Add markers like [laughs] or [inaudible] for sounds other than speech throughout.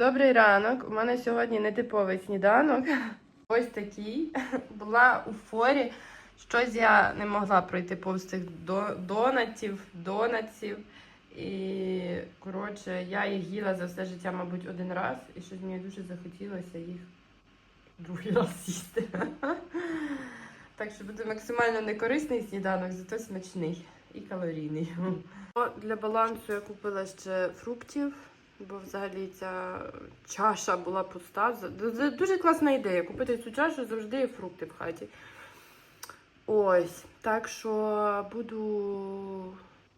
Добрий ранок. У мене сьогодні нетиповий сніданок. [laughs] Ось такий. [laughs] Була у форі. Щось я не могла пройти повз цих донатів, донатів. І коротше, я їх їла за все життя, мабуть, один раз, і щось мені дуже захотілося їх другий [laughs] раз їсти. Так що буде максимально некорисний сніданок, зато смачний і калорійний. Для балансу я купила ще фруктів, бо взагалі ця чаша була пуста. Дуже класна ідея купити цю чашу, завжди є фрукти в хаті. Ось, так що буду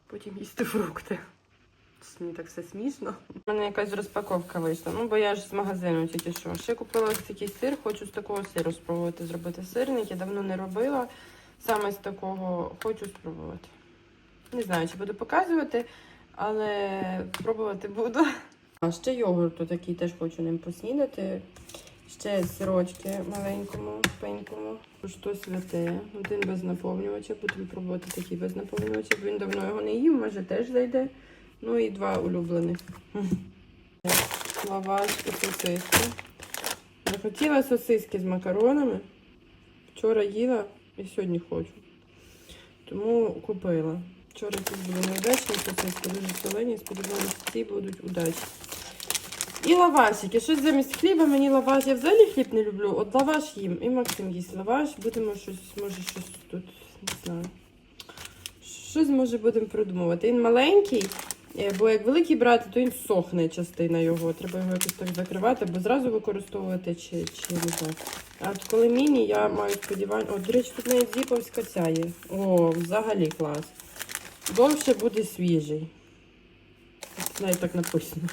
потім їсти фрукти. Мені так все смішно. У мене якась розпаковка вийшла. Ну, бо я ж з магазину тільки що. Ще купила ось такий сир, хочу з такого сиру спробувати зробити сирник. Я давно не робила. Саме з такого хочу спробувати. Не знаю, чи буду показувати, але спробувати буду. А ще йогурту такий теж хочу ним поснідати. Ще сирочки маленькому, пенькому. Що святе. Один без наповнювача. Буду пробувати такий без наповнювача, він давно його не їв, може теж зайде. Ну і два улюблених. [laughs] Лаваш і сосиски. Захотіла сосиски з макаронами. Вчора їла і сьогодні хочу. Тому купила. Вчора ці були неудачні сосиски, дуже солені. Сподіваюся, ці будуть удачні. І лавашики. Щось замість хліба мені лаваш. Я взагалі хліб не люблю. От лаваш їм. І Максим їсть лаваш. Будемо щось, може, щось тут, не знаю. Щось може будемо придумувати. Він маленький, е, бо як великий брати, то він сохне частина його. Треба його якось так закривати, або зразу використовувати, чи, чи не знаю. А от коли міні, я маю сподівання. О, до речі, тут навіть зіповська ця є. О, взагалі клас. Довше буде свіжий. Навіть так написано.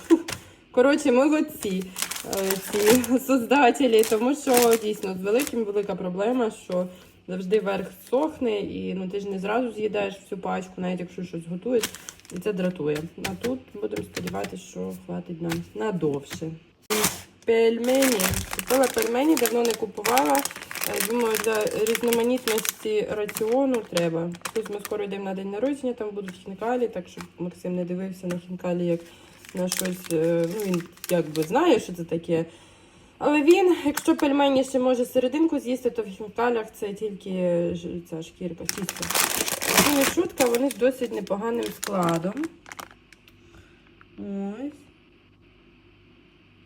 Коротше, молодці е, ці создателі, тому що дійсно з великим велика проблема, що завжди верх сохне, і ну ти ж не зразу з'їдаєш всю пачку, навіть якщо щось готуєш, і це дратує. А тут будемо сподіватися, що хватить нам надовше. Пельмені. Купила пельмені, давно не купувала. Е, Думаю, для різноманітності раціону треба. Плюс ми скоро йдемо на день народження, там будуть хінкалі, так щоб Максим не дивився на хінкалі як на щось. е, Ну, він якби знає, що це таке. Але він, якщо пельмені ще може серединку з'їсти, то в хінкалях це тільки ця шкірка. Це не шутка, вони з досить непоганим складом. Ось.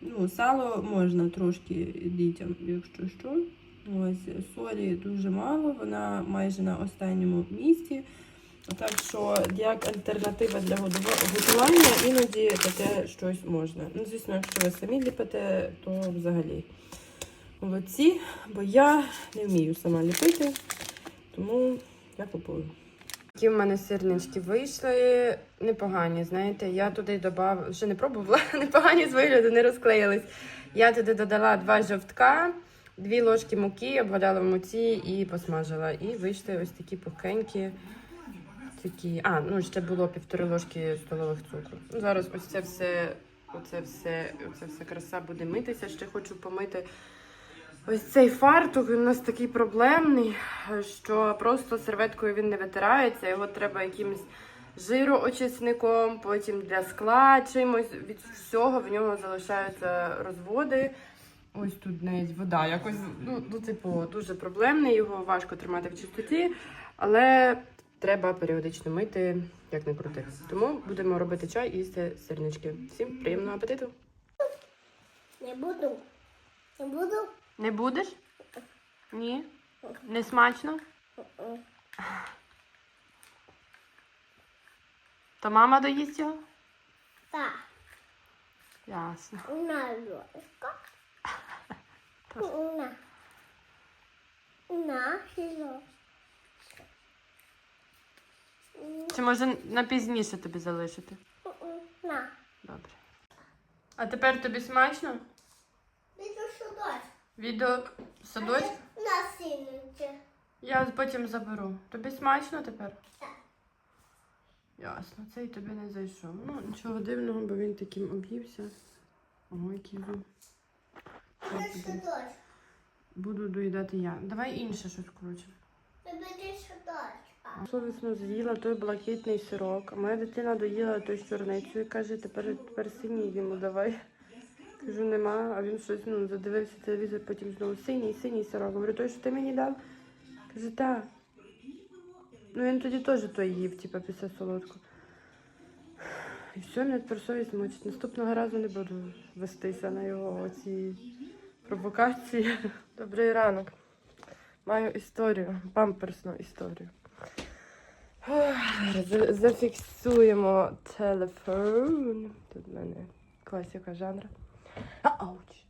Ну, сало можна трошки дітям, якщо що. Ось солі дуже мало, вона майже на останньому місці. Так що, як альтернатива для готування, іноді таке щось можна. Ну, звісно, якщо ви самі ліпите, то взагалі молодці, бо я не вмію сама ліпити, тому я купую. Такі в мене сирнички вийшли непогані. Знаєте, я туди додав, вже не пробувала, [laughs] непогані з вигляду, не розклеїлись. Я туди додала два жовтка, дві ложки муки, обваляла в муці і посмажила. І вийшли ось такі пухенькі. Такі, а, ну ще було півтори ложки столових цукру. Зараз ось це все, оце все, оце все краса буде митися. Ще хочу помити ось цей фартух. Він у нас такий проблемний, що просто серветкою він не витирається. Його треба якимось жироочисником, потім для скла чимось. Від всього в нього залишаються розводи. Ось тут навіть вода. Якось, ну, ну, типу, дуже проблемний, його важко тримати в чистоті, але треба періодично мити, як не крути. Тому будемо робити чай і їсти сирнички. Всім приємного апетиту! Не буду. Не буду. Не будеш? Ні? Не смачно? То мама доїсть його? Так. Ясно. На ложка. На. На ложка. Чи може на пізніше тобі залишити? На. Добре. А тепер тобі смачно? Біду сюди. Відео садочок? На синеньке. Я потім заберу. Тобі смачно тепер? Так. Ясно, цей тобі не зайшов. Ну, нічого дивного, бо він таким об'ївся. Ого, який він. Буду- доїдати я. Давай інше щось включимо. Біду сюди. Совісно з'їла той блакитний сирок. Моя дитина доїла той з чорницею і каже, тепер, тепер синій йому давай. Кажу, нема, а він щось ну, задивився телевізор, потім знову синій, синій сирок. Говорю, той, що ти мені дав? Каже, так. Ну він тоді теж той їв, типу, після солодку. І все, мене тепер совість мучить. Наступного разу не буду вестися на його ці провокації. Добрий ранок. Маю історію, памперсну історію. Зафіксуємо телефон. Тут в мене класика жанру. А, Ауч.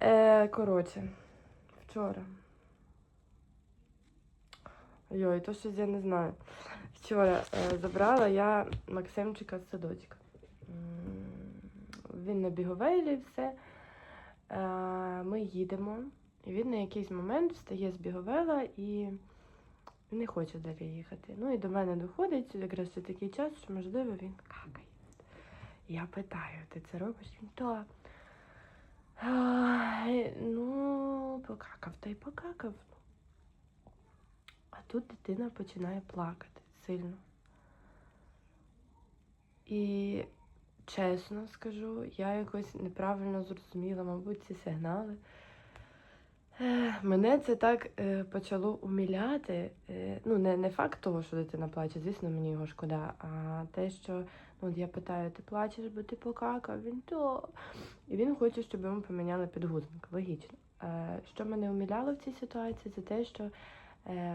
Е, коротше, вчора. Йой, то щось я не знаю. Вчора е, забрала я Максимчика з садочка. Він на біговейлі, все. Е, ми їдемо. І він на якийсь момент встає з біговела і не хоче далі їхати. Ну і до мене доходить якраз це такий час, що можливо він какає. Я питаю, ти це робиш? Він то. Ну, покакав та й покакав. А тут дитина починає плакати сильно. І чесно скажу, я якось неправильно зрозуміла, мабуть, ці сигнали. Мене це так е, почало уміляти. Е, ну, не, не факт того, що дитина плаче, звісно, мені його шкода, а те, що ну, от я питаю, ти плачеш, бо ти покакав, він то. І він хоче, щоб йому поміняли підгузник. Логічно. Е, що мене уміляло в цій ситуації, це те, що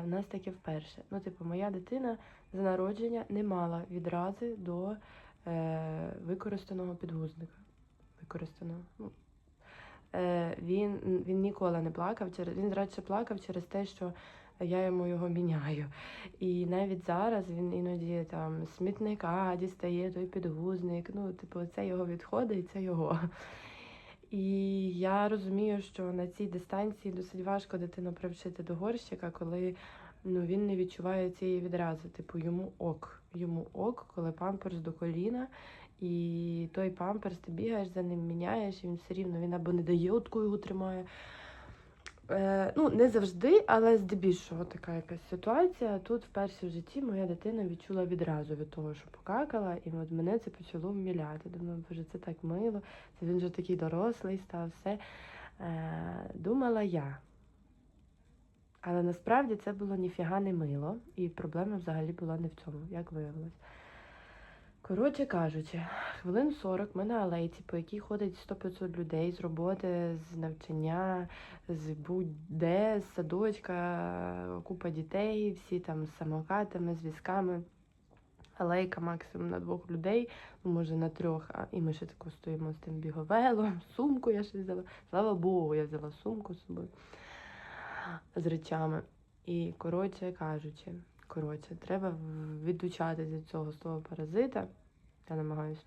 в нас таке вперше. Ну, типу, моя дитина з народження не мала відрази до використаного підгузника. Використаного. Ну, він, він ніколи не плакав, через, він радше плакав через те, що я йому його міняю. І навіть зараз він іноді там смітника дістає той підгузник. Ну, типу, це його відходи і це його. І я розумію, що на цій дистанції досить важко дитину привчити до горщика, коли ну, він не відчуває цієї відрази. Типу, йому ок. Йому ок, коли памперс до коліна, і той памперс ти бігаєш за ним, міняєш, і він все рівно він або не дає, отку його тримає. Е, ну, не завжди, але здебільшого така якась ситуація. Тут вперше в житті моя дитина відчула відразу від того, що покакала, і от мене це почало вміляти. Думаю, боже, це так мило, це він вже такий дорослий став, все. Е, думала я. Але насправді це було ніфіга не мило, і проблема взагалі була не в цьому, як виявилось. Коротше кажучи, хвилин 40 ми на алейці, по якій ходить 100-500 людей з роботи, з навчання, з будь-де, з садочка, купа дітей, всі там з самокатами, з візками. Алейка максимум на двох людей, ну може на трьох, а і ми ще тако стоїмо з тим біговелом, [laughs] сумку я ще взяла. Слава Богу, я взяла сумку з собою з речами. І коротше кажучи, коротше, треба відучатися від цього того паразита. Я намагаюсь.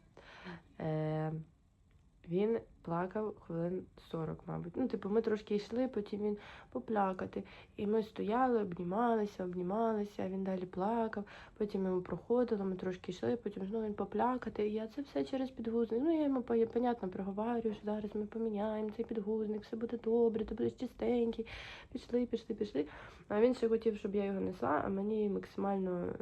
Е, він плакав хвилин 40, мабуть. Ну, типу, ми трошки йшли, потім він поплакати. І ми стояли, обнімалися, обнімалися, він далі плакав, потім йому проходило, ми трошки йшли, потім знову він поплакати. І я це все через підгузник. Ну, я йому понятно проговорюю, що зараз ми поміняємо цей підгузник, все буде добре, ти будеш чистенький. Пішли, пішли, пішли. А він ще хотів, щоб я його несла, а мені максимально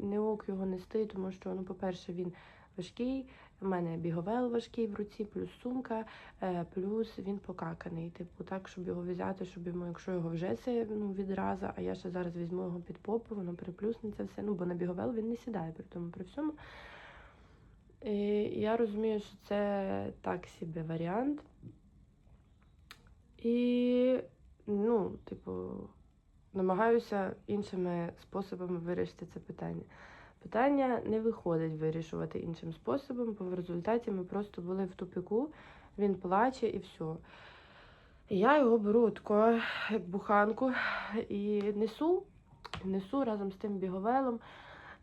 не ок його нести, тому що, ну, по-перше, він важкий. У мене біговел важкий в руці, плюс сумка, е, плюс він покаканий. Типу, так, щоб його взяти, щоб йому, якщо його вже це ну, відразу, а я ще зараз візьму його під попу, воно переплюснеться все. Ну, бо на біговел він не сідає при тому при всьому. І я розумію, що це так собі варіант. І, ну, типу, намагаюся іншими способами вирішити це питання. Питання не виходить вирішувати іншим способом, бо в результаті ми просто були в тупіку, він плаче і все. Я його беру тако, як буханку, і несу, несу разом з тим біговелом.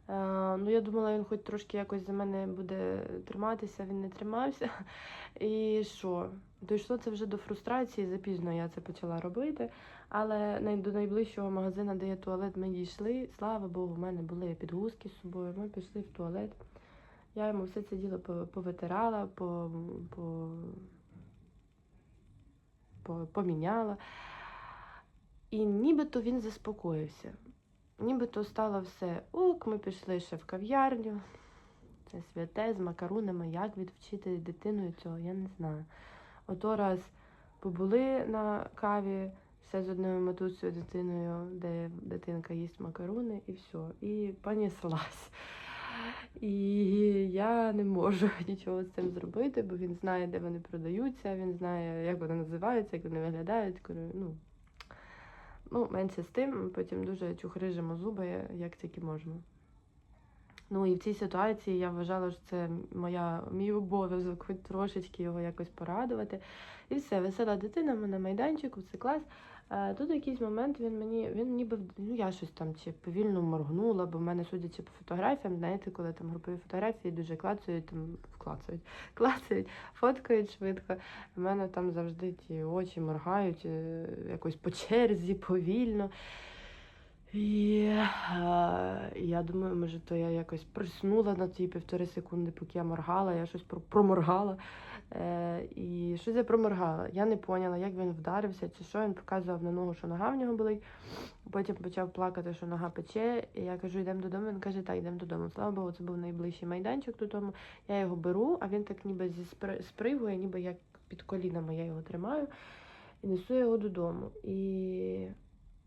Е, ну, я думала, він хоч трошки якось за мене буде триматися, він не тримався. [laughs] І що? Дійшло це вже до фрустрації, запізно я це почала робити. Але до найближчого магазину, де є туалет, ми дійшли. Слава Богу, в мене були підгузки з собою. Ми пішли в туалет. Я йому все це діло повитирала, по, по, по, поміняла. І нібито він заспокоївся. Нібито стало все ок, ми пішли ще в кав'ярню. це святе з макарунами. Як відвчити дитину цього, я не знаю. Ото раз побули на каві все з одною матусею дитиною, де дитинка їсть макаруни, і все. І поніслась. І я не можу [laughs] нічого з цим зробити, бо він знає, де вони продаються, він знає, як вони називаються, як вони виглядають. Ну, ну менше з тим, потім дуже чухрижимо зуби, як тільки можемо. Ну і в цій ситуації я вважала, що це моя, мій обов'язок хоч трошечки його якось порадувати. І все, весела дитина, ми на майданчику, це клас. Е, Тут якийсь момент він мені, він ніби, ну я щось там чи повільно моргнула, бо в мене, судячи по фотографіям, знаєте, коли там групові фотографії дуже клацають, там вклацають, [laughs] клацають, фоткають швидко. У мене там завжди ті очі моргають е, якось по черзі, повільно. І е, я думаю, може, то я якось приснула на ті півтори секунди, поки я моргала, я щось про- проморгала. Е, і щось я проморгала. Я не поняла, як він вдарився, чи що він показував на ногу, що нога в нього болить. Потім почав плакати, що нога пече. І я кажу, йдемо додому. Він каже, так, йдемо додому. Слава Богу, це був найближчий майданчик додому. Я його беру, а він так ніби зі спри- спригує, ніби як під колінами я його тримаю і несу його додому. І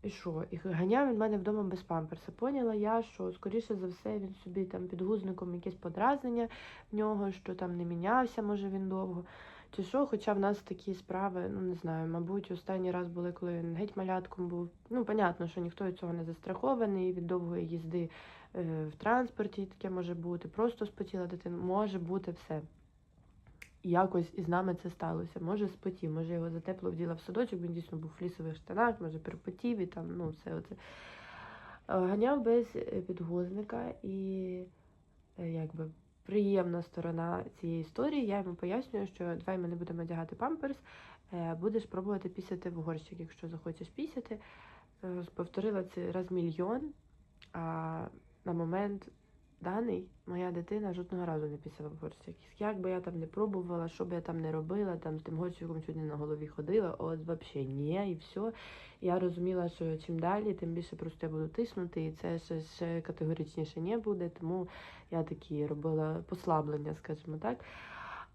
і що? І ганяв він мене вдома без памперса. Поняла я, що скоріше за все він собі там під гузником якесь подразнення в нього, що там не мінявся, може він довго. Чи що, хоча в нас такі справи, ну не знаю, мабуть, останній раз були, коли він геть малятком був. Ну, понятно, що ніхто від цього не застрахований, від довгої їзди е, в транспорті таке може бути, просто спотіла дитина, може бути все. Якось із нами це сталося. Може спотів, може його затепло вділа в садочок, він дійсно був в флісових штанах, може перепотів і там, ну, все оце. Е, Ганяв без е, підгузника і е, якби приємна сторона цієї історії. Я йому пояснюю, що давай ми не будемо одягати памперс, будеш пробувати пісяти в горщик, якщо захочеш пісяти. Повторила це раз мільйон, а на момент даний моя дитина жодного разу не писала горщик. Як би я там не пробувала, що би я там не робила, там з тим горщиком не на голові ходила, от взагалі ні, і все. Я розуміла, що чим далі, тим більше просто я буду тиснути, і це ще, ще категоричніше не буде, тому я такі робила послаблення, скажімо так.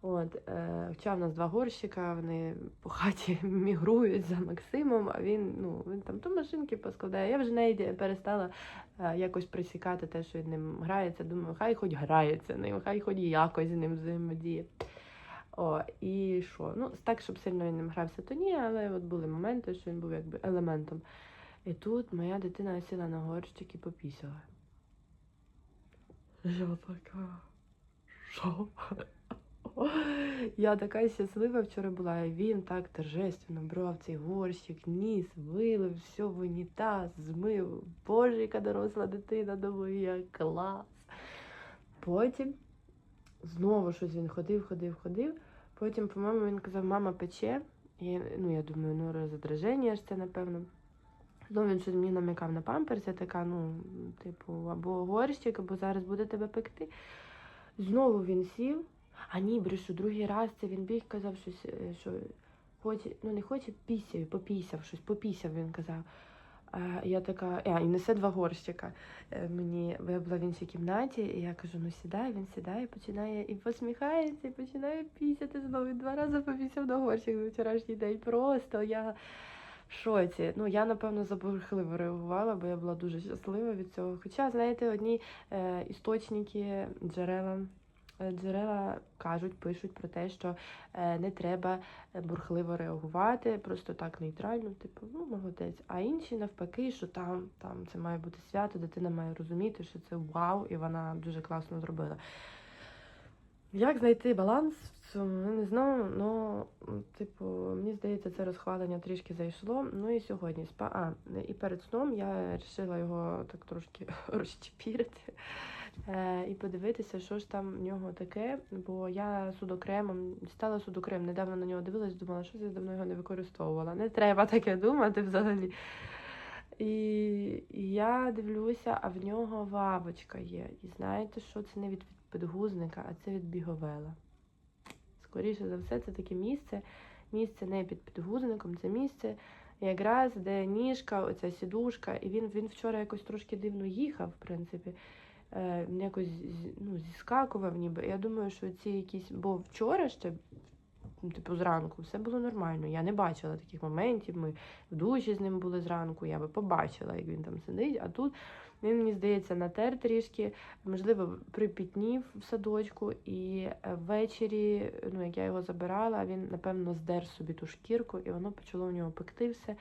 От, е, в нас два горщика, вони по хаті [laughs] мігрують за Максимом, а він, ну, він там то машинки поскладає. Я вже навіть перестала е, якось присікати те, що він ним грається. Думаю, хай хоч грається ним, хай хоч якось з ним взаємодіє. О, і що? Ну, так, щоб сильно він ним грався, то ні, але от були моменти, що він був якби елементом. І тут моя дитина сіла на горщик і попісяла. Я така. [laughs] Я така щаслива вчора була, і він так торжественно брав цей горщик, ніс, вилив, все в унітаз, змив. Боже, яка доросла дитина, думаю, я клас. Потім знову щось він ходив, ходив, ходив. Потім, по-моєму, він казав, мама пече. І, ну, я думаю, ну розодраження ж це, напевно. Знову він щось мені намікав на памперс, я така, ну, типу, або горщик, або зараз буде тебе пекти. Знову він сів. А ні, брешу, другий раз це він біг, казав щось, е, що хоче, ну не хоче, пісяю, попісяв щось, попісяв, він казав. Я така, а, і несе два горщика. Е, Мені я в іншій кімнаті, і я кажу, ну сідай, він сідає, починає і посміхається, і починає пісяти знову. Два рази попісяв на горщик за вчорашній день. Просто я в шоці. Ну, я, напевно, забурхливо реагувала, бо я була дуже щаслива від цього. Хоча, знаєте, одні е, істочники, джерела. Е, Джерела кажуть, пишуть про те, що е, не треба е, бурхливо реагувати, просто так нейтрально, типу, ну молодець. А інші навпаки, що там, там це має бути свято, дитина має розуміти, що це вау, і вона дуже класно зробила. Як знайти баланс? Я не знаю, ну, типу, мені здається, це розхвалення трішки зайшло. Ну і сьогодні спа. А, і перед сном я вирішила його так трошки [laughs] розчепірити і подивитися, що ж там в нього таке. Бо я судокремом стала судокрем. Недавно на нього дивилась, думала, що я давно його не використовувала. Не треба таке думати взагалі. І я дивлюся, а в нього вавочка є. І знаєте, що це не від підгузника, а це від біговела. Скоріше за все, це таке місце. Місце не під підгузником, це місце якраз де ніжка, оця сідушка. І він він вчора якось трошки дивно їхав, в принципі. Е, якось ну, зіскакував ніби. Я думаю, що ці якісь. Бо вчора ще, ну, типу, зранку все було нормально. Я не бачила таких моментів. Ми в душі з ним були зранку, я би побачила, як він там сидить. А тут він, мені здається, натер трішки, можливо, припітнів в садочку, і е, ввечері, ну, як я його забирала, він, напевно, здер собі ту шкірку, і воно почало у нього пекти все.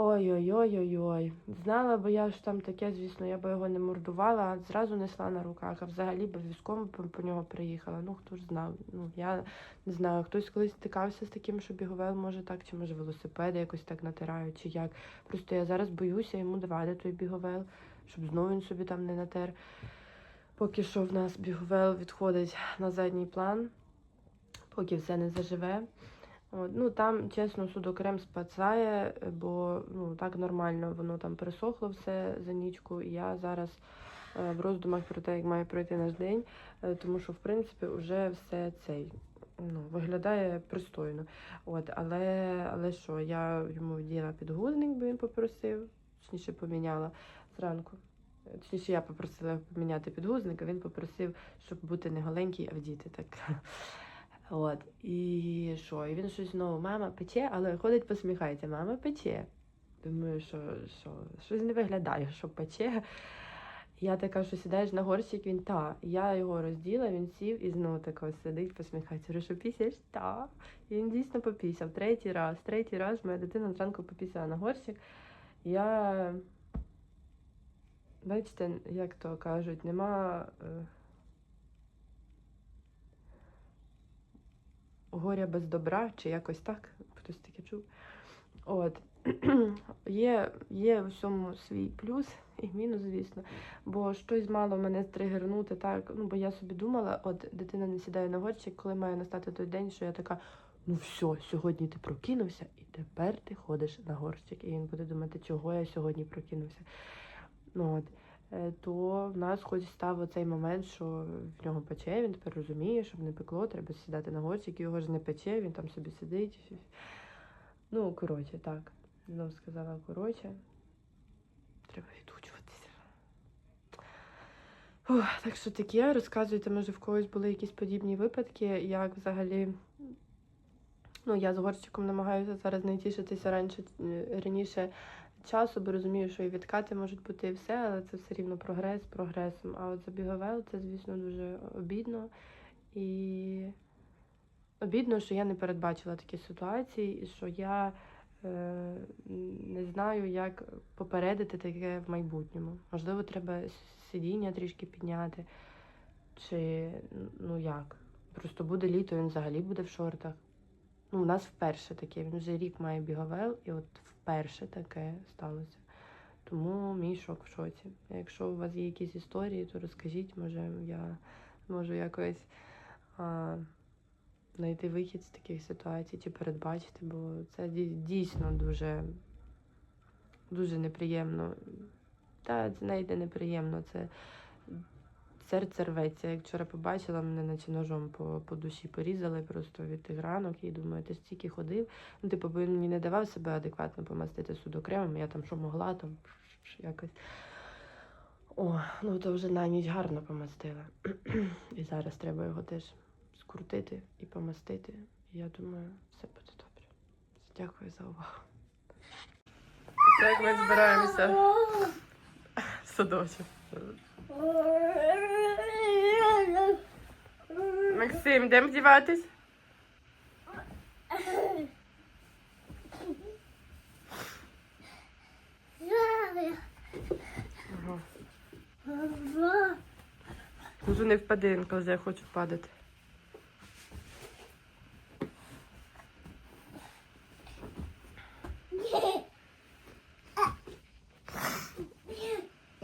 Ой-ой-ой-ой-ой. Знала би я, що там таке, звісно, я би його не мордувала, а зразу несла на руках, а взагалі би військом по нього приїхала. Ну, хто ж знав. Ну, я не знаю, хтось колись стикався з таким, що біговел може так, чи може велосипеди якось так натирають, чи як. Просто я зараз боюся йому давати той біговел, щоб знову він собі там не натер. Поки що в нас біговел відходить на задній план, поки все не заживе. От, ну там, чесно, судокрем спасає, бо ну так нормально воно там пересохло все за нічку. І я зараз е, в роздумах про те, як має пройти наш день, е, тому що в принципі вже все цей ну, виглядає пристойно. От, але, але що, я йому вділа підгузник, бо він попросив, точніше поміняла зранку. Е, Точніше, я попросила поміняти підгузник, а він попросив, щоб бути не голенький, а вдіти так. От, і що? І він щось знову, мама пече, але ходить, посміхається, мама пече. Думаю, що, що щось не виглядає, що пече. Я така, що сідаєш на горщик, він та. Я його розділа, він сів і знову тако сидить, посміхається. Говорю, що пісяєш? Та. І він дійсно попісяв. Третій раз, третій раз моя дитина зранку попісяла на горщик. Я, бачите, як то кажуть, нема. Горя без добра, чи якось так, хтось таке чув. От. [clears throat] є, є в всьому свій плюс і мінус, звісно. Бо щось мало мене стригернути так. Ну, бо я собі думала, от дитина не сідає на горщик, коли має настати той день, що я така. Ну все, сьогодні ти прокинувся, і тепер ти ходиш на горщик. І він буде думати, чого я сьогодні прокинувся. Ну, от то в нас хоч став оцей момент, що в нього пече, він тепер розуміє, щоб не пекло, треба сідати на горщик, його ж не пече, він там собі сидить. Ну, коротше, так. Знов сказала, коротше. Треба відучуватися. Ух, так що таке, розказуйте, може, в когось були якісь подібні випадки, як взагалі. Ну, я з горщиком намагаюся зараз не тішитися раніше, е, раніше часу, бо розумію, що і відкати можуть бути і все, але це все рівно прогрес прогресом. А от за біговел це, звісно, дуже обідно. І обідно, що я не передбачила такі ситуації, і що я е, не знаю, як попередити таке в майбутньому. Можливо, треба сидіння трішки підняти. Чи ну як? Просто буде літо, він взагалі буде в шортах. Ну, у нас вперше таке. Він вже рік має біговел, і от вперше таке сталося. Тому мій шок в шоці. Якщо у вас є якісь історії, то розкажіть, може я можу якось а, знайти вихід з таких ситуацій чи передбачити, бо це дійсно дуже, дуже неприємно. Та це навіть не неприємно, це серце рветься. Як вчора побачила, мене наче ножом по, по душі порізали просто від тих ранок. І думаю, ти стільки ходив. Ну, типу, він мені не давав себе адекватно помастити судокремом. Я там що могла, там якось. О, ну то вже на ніч гарно помастила. і зараз треба його теж скрутити і помастити. І я думаю, все буде добре. Дякую за увагу. Так ми збираємося садочок. Максим, де вдіватись? Дуже не впади, каже, я хочу падати.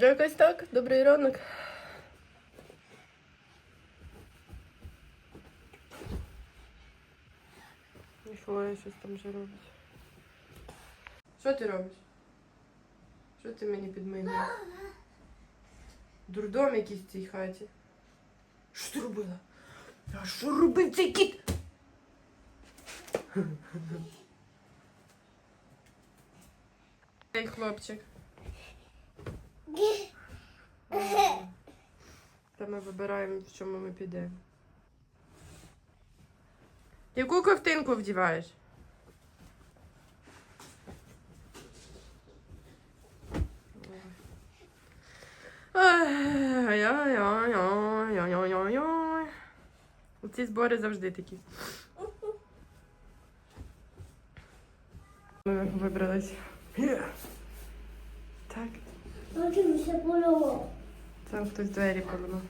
Якось так, добрий ранок. Флоя щось там вже робить. Що ти робиш? Що ти мені підмінюєш? Дурдом якийсь в цій хаті. Що ти робила? А що робив цей кіт? Цей хлопчик. Та ми вибираємо, в чому ми підемо. Яку ковтинку вдіваєш? Ой-ой-ой-ой-ой-ой-ой-ой. Ці збори завжди такі. Ми вибрались. Так. Там хтось двері поламав.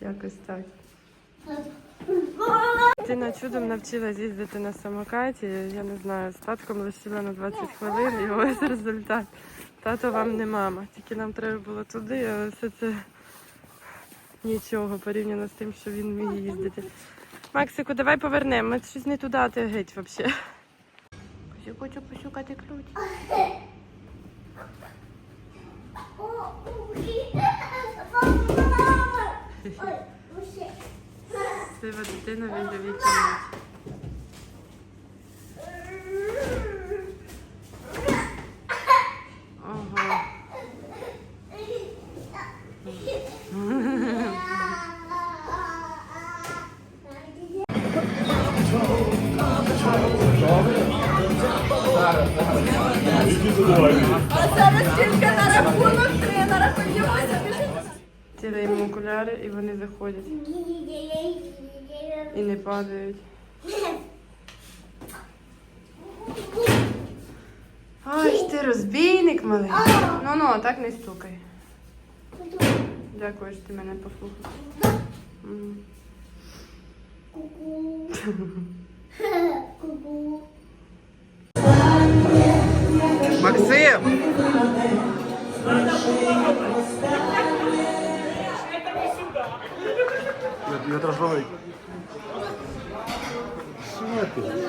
Якось так. Ти на чудом навчилась їздити на самокаті. Я не знаю, з татком лишила на 20 хвилин і ось результат. Тато вам не мама. Тільки нам треба було туди, але все це нічого порівняно з тим, що він вміє їздити. Максику, давай повернемо. Ми щось не туди, а ти геть взагалі. Хочу пошукати ключ. Сива дитина віжові кімнаті. Тіли йому окуляри і вони заходять і не падають. Ай, ти розбійник малий. Ну ну, так не стукай. Дякую, що ти мене послухав. Ку-ку. Ку-ку. Максим! Я дрожжовий. Что ти?